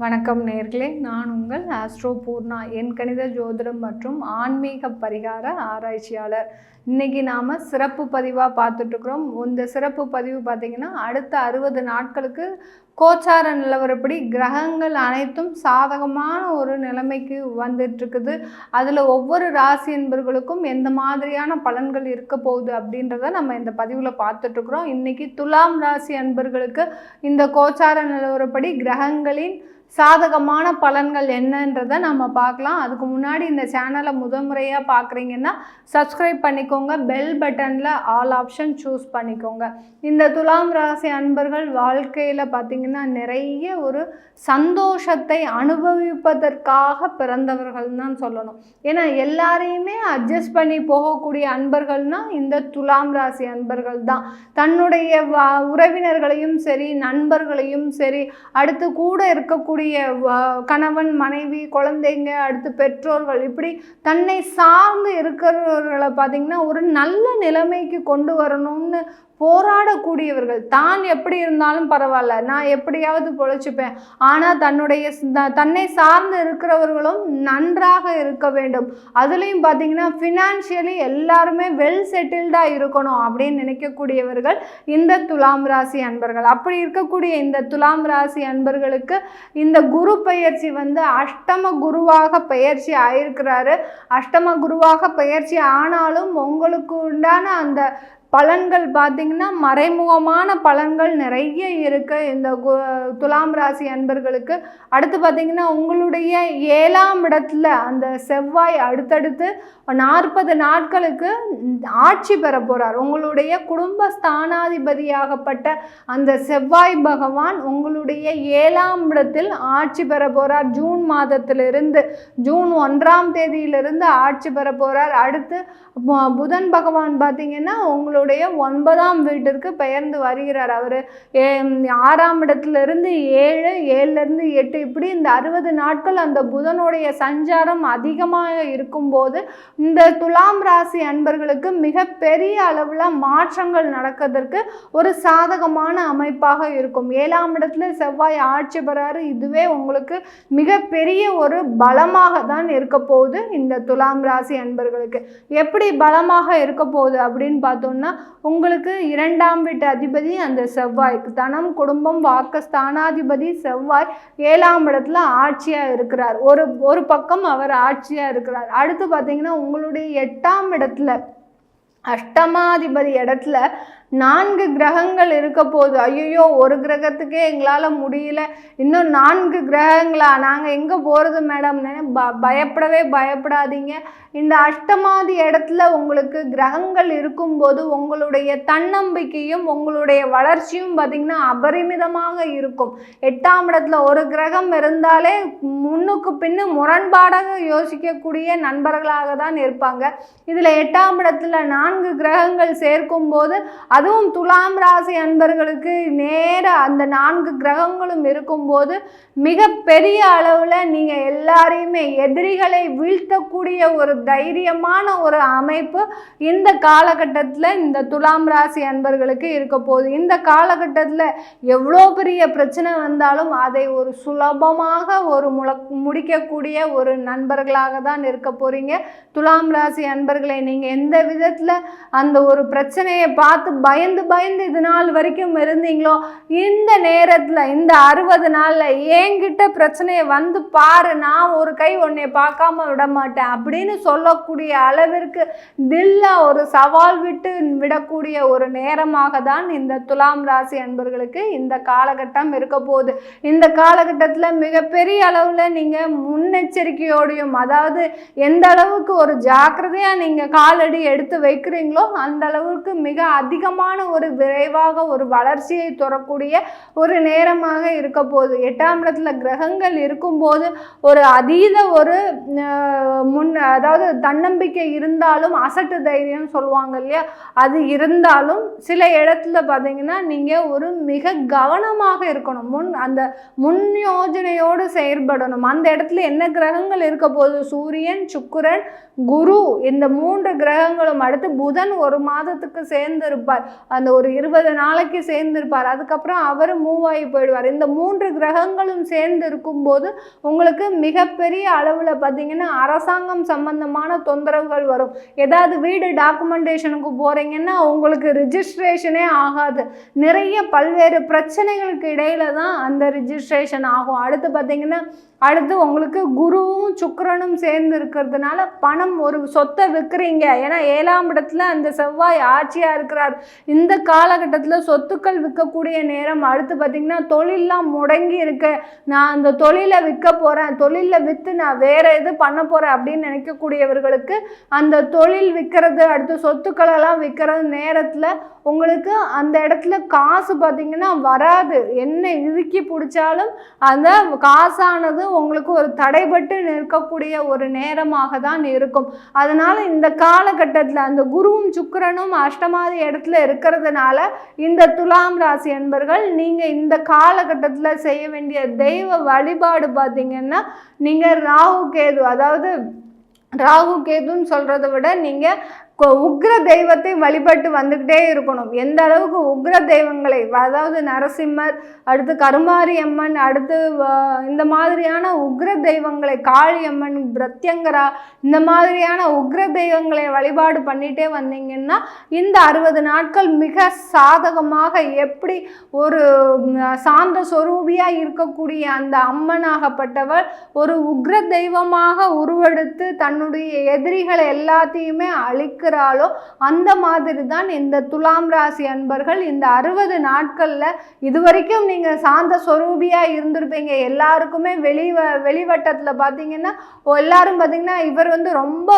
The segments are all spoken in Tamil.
வணக்கம் நேர்களே. நான் உங்கள் ஆஸ்ட்ரோ பூர்ணா என் கணித ஜோதிடம் மற்றும் ஆன்மீக பரிகார ஆராய்ச்சியாளர். இன்றைக்கி நாம் சிறப்பு பதிவாக பார்த்துட்ருக்குறோம் இந்த சிறப்பு பதிவு பார்த்திங்கன்னா அடுத்த அறுபது நாட்களுக்கு கோச்சார நிலவரப்படி கிரகங்கள் அனைத்தும் சாதகமான ஒரு நிலைமைக்கு வந்துட்டுருக்குது. அதில் ஒவ்வொரு ராசி என்பர்களுக்கும் எந்த மாதிரியான பலன்கள் இருக்க போகுது அப்படின்றத நம்ம இந்த பதிவில் பார்த்துட்ருக்குறோம் இன்றைக்கி துலாம் ராசி அன்பர்களுக்கு இந்த கோச்சார நிலவரப்படி கிரகங்களின் சாதகமான பலன்கள் என்னன்றதை நம்ம பார்க்கலாம். அதுக்கு முன்னாடி இந்த சேனலை முதன்முறையாக பார்க்குறீங்கன்னா சப்ஸ்கிரைப் பண்ணிக்கோங்க. பெல் பட்டனில் ஆல் ஆப்ஷன் சூஸ் பண்ணிக்கோங்க. இந்த துலாம் ராசி அன்பர்கள் வாழ்க்கையில் பார்த்திங்கன்னா நிறைய ஒரு சந்தோஷத்தை அனுபவிப்பதற்காக பிறந்தவர்கள் தான் சொல்லணும். ஏன்னா எல்லாரையுமே அட்ஜஸ்ட் பண்ணி போகக்கூடிய அன்பர்கள்னால் இந்த துலாம் ராசி அன்பர்கள் தான். தன்னுடைய வ உறவினர்களையும் சரி நண்பர்களையும் சரி அடுத்து கூட இருக்கக்கூடிய கணவன் மனைவி குழந்தைங்க அடுத்து பெற்றோர்கள் இப்படி தன்னை சார்ந்து இருக்கிறவர்களை பார்த்திங்கன்னா ஒரு நல்ல நிலைமைக்கு கொண்டு வரணும்னு போராடக்கூடியவர்கள். தான் எப்படி இருந்தாலும் பரவாயில்ல. நான் எப்படியாவது பொழைச்சிப்பேன். ஆனால் தன்னுடைய தன்னை சார்ந்து இருக்கிறவர்களும் நன்றாக இருக்க வேண்டும். அதுலேயும் பார்த்தீங்கன்னா ஃபினான்ஷியலி எல்லாருமே வெல் செட்டில்டாக இருக்கணும் அப்படின்னு நினைக்கக்கூடியவர்கள் இந்த துலாம் ராசி அன்பர்கள். அப்படி இருக்கக்கூடிய இந்த துலாம் ராசி அன்பர்களுக்கு இந்த குரு பயிற்சி வந்து அஷ்டம குருவாக பயிற்சி ஆயிருக்கிறாரு. அஷ்டம குருவாக பயிற்சி ஆனாலும் உங்களுக்கு உண்டான அந்த பலன்கள் பார்த்திங்கன்னா மறைமுகமான பலன்கள் நிறைய இருக்குது இந்த துலாம் ராசி அன்பர்களுக்கு. அடுத்து பார்த்திங்கன்னா உங்களுடைய ஏழாம் இடத்துல அந்த செவ்வாய் அடுத்தடுத்து நாற்பது நாட்களுக்கு ஆட்சி பெற போகிறார் உங்களுடைய குடும்ப ஸ்தானாதிபதியாகப்பட்ட அந்த செவ்வாய் பகவான் உங்களுடைய ஏழாம் இடத்தில் ஆட்சி பெற போகிறார் ஜூன் மாதத்திலிருந்து ஜூன் ஒன்றாம் தேதியிலிருந்து ஆட்சி பெற போகிறார் அடுத்து புதன் பகவான் பார்த்திங்கன்னா உங்களுடைய உங்களுடைய ஒன்பதாம் வீட்டிற்கு பெயர்ந்து வருகிறார் அவர். ஆறாம் இடத்துல இருந்து ஏழு ஏழுலேருந்து எட்டு இப்படி இந்த அறுபது நாட்கள் அந்த புதனுடைய சஞ்சாரம் அதிகமாக இருக்கும்போது இந்த துலாம் ராசி அன்பர்களுக்கு மிகப்பெரிய அளவில் மாற்றங்கள் நடக்கிறதுக்கு ஒரு சாதகமான அமைப்பாக இருக்கும். ஏழாம் இடத்துல செவ்வாய் ஆட்சி பெறாரு. இதுவே உங்களுக்கு மிகப்பெரிய ஒரு பலமாக தான் இருக்க போகுது இந்த துலாம் ராசி அன்பர்களுக்கு. எப்படி பலமாக இருக்க போகுது அப்படின்னு பார்த்தோம்னா உங்களுக்கு இரண்டாம் வீட்டு அதிபதி அந்த செவ்வாய்க்கு. தனம் குடும்பம் வாக்க ஸ்தானாதிபதி செவ்வாய் ஏழாம் இடத்துல ஆட்சியாக இருக்கிறார். ஒரு ஒரு பக்கம் அவர் ஆட்சியாக இருக்கிறார். அடுத்து பார்த்தீங்கன்னா உங்களுடைய எட்டாம் இடத்துல அஷ்டமாதிபதி இடத்துல நான்கு கிரகங்கள் இருக்க போகுது. ஐயோ ஒரு கிரகத்துக்கே எங்களால் முடியல. இன்னும் நான்கு கிரகங்களா? நாங்கள் எங்கே போகிறது மேடம்? ப பயப்படவே பயப்படாதீங்க. இந்த அஷ்டமாதி இடத்துல உங்களுக்கு கிரகங்கள் இருக்கும்போது உங்களுடைய தன்னம்பிக்கையும் உங்களுடைய வளர்ச்சியும் பார்த்திங்கன்னா அபரிமிதமாக இருக்கும். எட்டாம் இடத்துல ஒரு கிரகம் இருந்தாலே முன்னுக்கு பின்னு முரண்பாடாக யோசிக்கக்கூடிய நண்பர்களாக தான் இருப்பாங்க. இதில் எட்டாம் இடத்துல நான்கு கிரகங்கள் சேர்க்கும் போது அதுவும் துலாம் ராசி அன்பர்களுக்கு நேர அந்த நான்கு கிரகங்களும் இருக்கும்போது மிக பெரிய அளவில் நீங்கள் எல்லாரையுமே எதிரிகளை வீழ்த்தக்கூடிய ஒரு தைரியமான ஒரு அமைப்பு இந்த காலகட்டத்தில் இந்த துலாம் ராசி அன்பர்களுக்கு இருக்க போகுது. இந்த காலகட்டத்தில் எவ்வளோ பெரிய பிரச்சனை வந்தாலும் அதை ஒரு சுலபமாக ஒரு முழ முடிக்கக்கூடிய ஒரு நண்பர்களாக தான் இருக்க போகிறீங்க துலாம் ராசி அன்பர்களை நீங்கள் எந்த விதத்தில் அந்த ஒரு பிரச்சனையை பார்த்து பயந்து பயந்து இது நாள் வரைக்கும் இருந்தீங்களோ? இந்த நேரத்தில் இந்த அறுபது நாளில் என்கிட்ட பிரச்சனையை வந்து பாரு நான் ஒரு கை உன்னை பார்க்காம விட மாட்டேன் அப்படின்னு சொல்லக்கூடிய அளவிற்கு தில்ல ஒரு சவால் விட்டு விடக்கூடிய ஒரு நேரமாக தான் இந்த துலாம் ராசி அன்பர்களுக்கு இந்த காலகட்டம் இருக்க போகுது. இந்த காலகட்டத்தில் மிகப்பெரிய அளவில் நீங்கள் முன்னெச்சரிக்கையோடையும் அதாவது எந்த அளவுக்கு ஒரு ஜாக்கிரதையாக நீங்கள் காலடி எடுத்து வைக்கிறீங்களோ அந்த அளவுக்கு மிக வேகமான ஒரு விரைவாக ஒரு வளர்ச்சியை தரக்கூடிய ஒரு நேரமாக இருக்க போகுது. எட்டாம் இடத்துல கிரகங்கள் இருக்கும்போது ஒரு அதீத ஒரு முன் அதாவது தன்னம்பிக்கை இருந்தாலும் அசட்டு தைரியம் சொல்லுவாங்க இல்லையா? அது இருந்தாலும் சில இடத்துல பார்த்தீங்கன்னா நீங்கள் ஒரு மிக கவனமாக இருக்கணும். முன் அந்த முன் யோஜனையோடு செயல்படணும் அந்த இடத்துல என்ன கிரகங்கள் இருக்க போகுது? சூரியன் சுக்கிரன் குரு இந்த மூன்று கிரகங்களும் அடுத்து புதன் ஒரு மாதத்துக்கு சேர்ந்து இருப்பார் அந்த ஒரு இருபது நாளைக்கு சேர்ந்துருப்பார். அதுக்கப்புறம் அவர் மூவ் ஆகி போயிடுவார். இந்த மூன்று கிரகங்களும் சேர்ந்து இருக்கும்போது உங்களுக்கு மிகப்பெரிய அளவில் பார்த்தீங்கன்னா அரசாங்கம் சம்பந்தமான தொந்தரவுகள் வரும். ஏதாவது வீடு டாக்குமெண்டேஷனுக்கு போகிறீங்கன்னா உங்களுக்கு ரிஜிஸ்ட்ரேஷனே ஆகாது. நிறைய பல்வேறு பிரச்சனைகளுக்கு இடையில தான் அந்த ரிஜிஸ்ட்ரேஷன் ஆகும். அடுத்து பார்த்தீங்கன்னா அடுத்து உங்களுக்கு குருவும் சுக்கரனும் சேர்ந்து இருக்கிறதுனால பணம் ஒரு சொத்தை விற்கிறீங்க ஏன்னா ஏழாம் இடத்துல அந்த செவ்வாய் ஆட்சியாக இருக்கிறார். இந்த காலகட்டத்தில் சொத்துக்கள் விற்கக்கூடிய நேரம் அடுத்து பார்த்தீங்கன்னா தொழிலெலாம் முடங்கி இருக்கு. நான் அந்த தொழிலை விற்க போகிறேன் தொழிலில் விற்று நான் வேறு எது பண்ண போகிறேன் அப்படின்னு நினைக்கக்கூடியவர்களுக்கு அந்த தொழில் விற்கிறது அடுத்து சொத்துக்களெல்லாம் விற்கிற நேரத்தில் உங்களுக்கு அந்த இடத்துல காசு பார்த்தீங்கன்னா வராது. என்ன இறுக்கி பிடிச்சாலும் அந்த காசானது உங்களுக்கு ஒரு தடைபட்டு நிற்கக்கூடிய ஒரு நேரமாக தான் இருக்கும். அதனால் இந்த காலகட்டத்தில் அந்த குருவும் சுக்கரனும் அஷ்டமாதி இடத்துல இருக்கிறதுனால இந்த துலாம் ராசி என்பர்கள் நீங்கள் இந்த காலகட்டத்தில் செய்ய வேண்டிய தெய்வ வழிபாடு பார்த்தீங்கன்னா நீங்கள் ராகு கேது அதாவது ராகு கேதுன்னு சொல்கிறத விட நீங்கள் உக்ர தெய்வத்தை வழிபட்டு வந்துக்கிட்டே இருக்கணும். எந்த அளவுக்கு உக்ர தெய்வங்களை அதாவது நரசிம்மர் அடுத்து கருமாரி அம்மன் அடுத்து இந்த மாதிரியான உக்ர தெய்வங்களை காளியம்மன் பிரத்யங்கரா இந்த மாதிரியான உக்ர தெய்வங்களை வழிபாடு பண்ணிட்டே வந்தீங்கன்னா இந்த அறுபது நாட்கள் மிக சாதகமாக எப்படி ஒரு சாந்த சொரூபியாக இருக்கக்கூடிய அந்த அம்மனாகப்பட்டவர் ஒரு உக்ர தெய்வமாக உருவெடுத்து தன்னுடைய எதிரிகளை எல்லாத்தையுமே அழிக்க இருக்கிறாளோ அந்த மாதிரி தான் இந்த துலாம் ராசி அன்பர்கள் இந்த அறுபது நாட்களில் இதுவரைக்கும் நீங்கள் சாந்த சொரூபியாக இருந்திருப்பீங்க. எல்லாருக்குமே வெளி வெளிவட்டத்தில் பார்த்தீங்கன்னா ஓ, எல்லாரும் பார்த்தீங்கன்னா இவர் வந்து ரொம்ப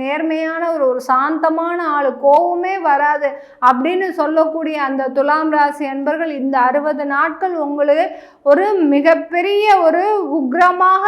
நேர்மையான ஒரு ஒரு சாந்தமான ஆள். கோவமே வராது அப்படின்னு சொல்லக்கூடிய அந்த துலாம் ராசி அன்பர்கள் இந்த அறுபது நாட்கள் உங்களுக்கு ஒரு மிகப்பெரிய ஒரு உக்ரமாக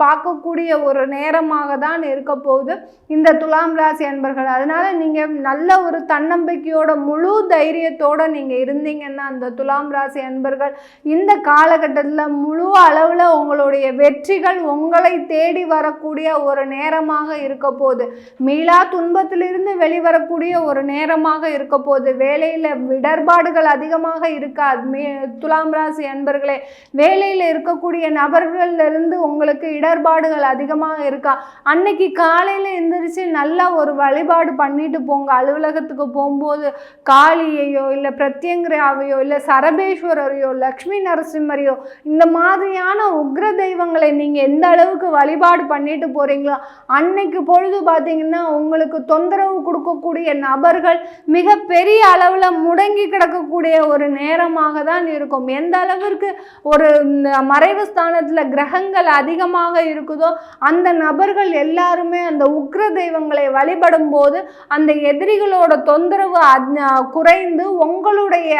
பார்க்கக்கூடிய ஒரு நேரமாக தான் இருக்க போகுது இந்த துலாம் ராசி அன்பர்கள். அதனால் நீங்கள் நல்ல ஒரு தன்னம்பிக்கையோட முழு தைரியத்தோட நீங்கள் இருந்தீங்கன்னா அந்த துலாம் ராசி அன்பர்கள் இந்த காலகட்டத்தில் முழு அளவில் உங்களுடைய வெற்றிகள் உங்களை தேடி வரக்கூடிய ஒரு நேரமாக இருக்க போகுது. மீளா துன்பத்திலிருந்து வெளிவரக்கூடிய ஒரு நேரமாக இருக்க போகுது. வேலையில் இடர்பாடுகள் அதிகமாக இருக்காது. மே துலாம் ராசி அன்பர்களே வேலையில் இருக்கக்கூடிய நபர்களிலிருந்து உங்களுக்கு இடர்பாடுகள் அதிகமாக இருக்கா? அன்னைக்கு காலையில் எந்திரிச்சு நல்லா ஒரு வழிபாடு பண்ணிட்டு போங்க. அலுவலகத்துக்கு போகும்போது காளியையோ இல்லை பிரத்யங்கிராவையோ இல்லை சரபேஸ்வரரையோ லக்ஷ்மி நரசிம்மரையோ இந்த மாதிரியான உக்ர தெய்வங்களை நீங்கள் எந்த அளவுக்கு வழிபாடு பண்ணிட்டு போகிறீங்களோ அன்னைக்கு பொழுது பார்த்தீங்கன்னா உங்களுக்கு தொந்தரவு கொடுக்கக்கூடிய நபர்கள் மிக பெரிய அளவில் முடங்கி கிடக்கக்கூடிய ஒரு நேரமாக தான் இருக்கும். எந்த அளவிற்கு ஒரு மறைவு ஸ்தானத்தில் கிரகங்கள் அதிகமாக இருக்குதோ அந்த நபர்கள் எல்லாருமே அந்த உக்ர தெய்வங்களை வழிபடும் போது அந்த எதிரிகளோட தொந்தரவு குறைந்து உங்களுடைய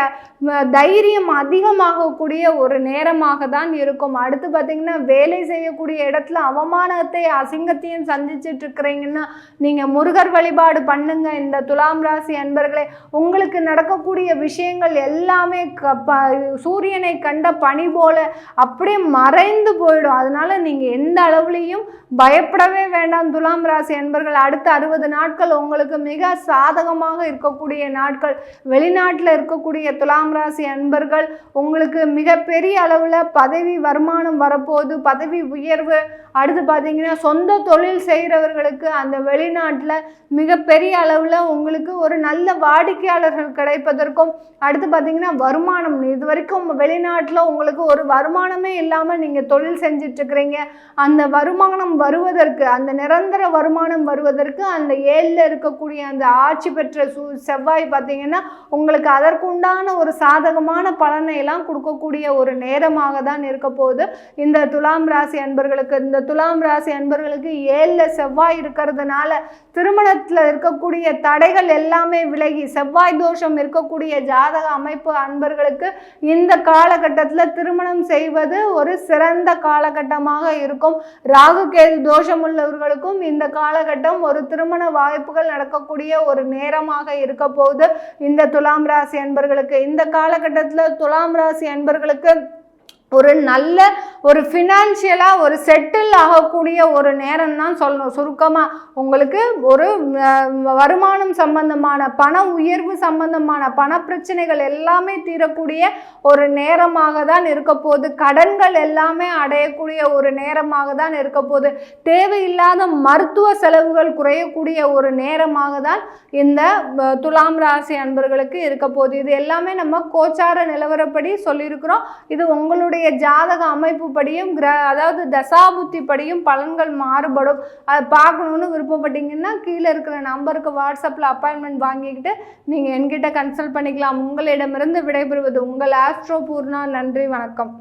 தைரியம் அதிகமாகக்கூடிய ஒரு நேரமாக தான் இருக்கும். அடுத்து பார்த்தீங்கன்னா வேலை செய்யக்கூடிய இடத்துல அவமானத்தை அசிங்கத்தையும் சந்திச்சிட்டு இருக்கிறீங்கன்னா நீங்கள் முருகர் வழிபாடு பண்ணுங்க. இந்த துலாம் ராசி அன்பர்களே உங்களுக்கு நடக்கக்கூடிய விஷயங்கள் எல்லாமே க- ப- சூரியனை கண்ட பனி போல அப்படியே மறைந்து போயிடும். அதனால நீங்கள் எந்த அளவுலேயும் பயப்படவே வேண்டாம் துலாம் ராசி அன்பர்கள். அடுத்த அறுபது நாட்கள் உங்களுக்கு மிக சாதகமாக இருக்கக்கூடிய நாட்கள். வெளிநாட்டில் இருக்கக்கூடிய துலாம் ராசி அன்பர்கள் உங்களுக்கு மிகப்பெரிய அளவில் பதவி வருமானம் வரப்போகுது பதவி உயர்வு. அடுத்து பார்த்தீங்கன்னா சொந்த தொழில் செய்கிறவர்களுக்கு அந்த வெளிநாட்டில் மிகப்பெரிய அளவில் உங்களுக்கு ஒரு நல்ல வாடிக்கையாளர்கள் கிடைப்பதற்கும் அடுத்து பார்த்தீங்கன்னா வருமானம். இது வரைக்கும் வெளிநாட்டில் உங்களுக்கு ஒரு வருமானமே இல்லாமல் நீங்கள் தொழில் செஞ்சிட்ருக்கிறீங்க. அந்த வருமானம் வருவதற்கு அந்த நிரந்தர வருமானம் வருவதற்கு அந்த ஏழில் இருக்கக்கூடிய அந்த ஆட்சி பெற்ற சு செவ்வாய் பார்த்தீங்கன்னா உங்களுக்கு அதற்குண்டான ஒரு சாதகமான பலனை எல்லாம் கொடுக்கக்கூடிய ஒரு நேரமாக தான் இருக்க போகுது. இந்த துலாம் ராசி அன்பர்களுக்கு இந்த துலாம் ராசி அன்பர்களுக்கு ஏழில் செவ்வாய் இருக்கிறதுனால திருமணத்தில் இருக்கக்கூடிய தடைகள் எல்லாமே விலகி செவ்வாய் தோஷம் இருக்கக்கூடிய ஜாதக அமைப்பு அன்பர்களுக்கு இந்த காலகட்டத்தில் திருமணம் செய்வது ஒரு சிறந்த காலகட்டமாக இருக்கும். ராகு கேது தோஷம் உள்ளவர்களுக்கும் இந்த காலகட்டம் ஒரு திருமண வாய்ப்புகள் நடக்கக்கூடிய ஒரு நேரமாக இருக்க போகுது. இந்த துலாம் ராசி அன்பர்களுக்கு இந்த காலகட்டத்தில் துலாம் ராசி அன்பர்களுக்கு ஒரு நல்ல ஒரு ஃபினான்ஷியலாக ஒரு செட்டில் ஆகக்கூடிய ஒரு நேரம் தான் சொல்லணும். சுருக்கமாக உங்களுக்கு ஒரு வருமானம் சம்பந்தமான பண உயர்வு சம்பந்தமான பண பிரச்சனைகள் எல்லாமே தீரக்கூடிய ஒரு நேரமாக தான் இருக்க போது கடன்கள் எல்லாமே அடையக்கூடிய ஒரு நேரமாக தான் இருக்க போது தேவையில்லாத மருத்துவ செலவுகள் குறையக்கூடிய ஒரு நேரமாக தான் இந்த துலாம் ராசி அன்பர்களுக்கு இருக்க போகுது. இது எல்லாமே நம்ம கோச்சார நிலவரப்படி சொல்லியிருக்கிறோம். இது உங்களுடைய உங்களுடைய ஜாதக அமைப்பு படியும் கிர அதாவது தசாபுத்தி படியும் பலன்கள் மாறுபடும். அதை பார்க்கணுன்னு விருப்பப்பட்டீங்கன்னா கீழே இருக்கிற நம்பருக்கு வாட்ஸ்அப்பில் அப்பாயின்மெண்ட் வாங்கிக்கிட்டு நீங்கள் என்கிட்ட கன்சல்ட் பண்ணிக்கலாம். உங்களிடமிருந்து விடைபெறுவது உங்கள் ஆஸ்ட்ரோ பூர்ணா. நன்றி வணக்கம்.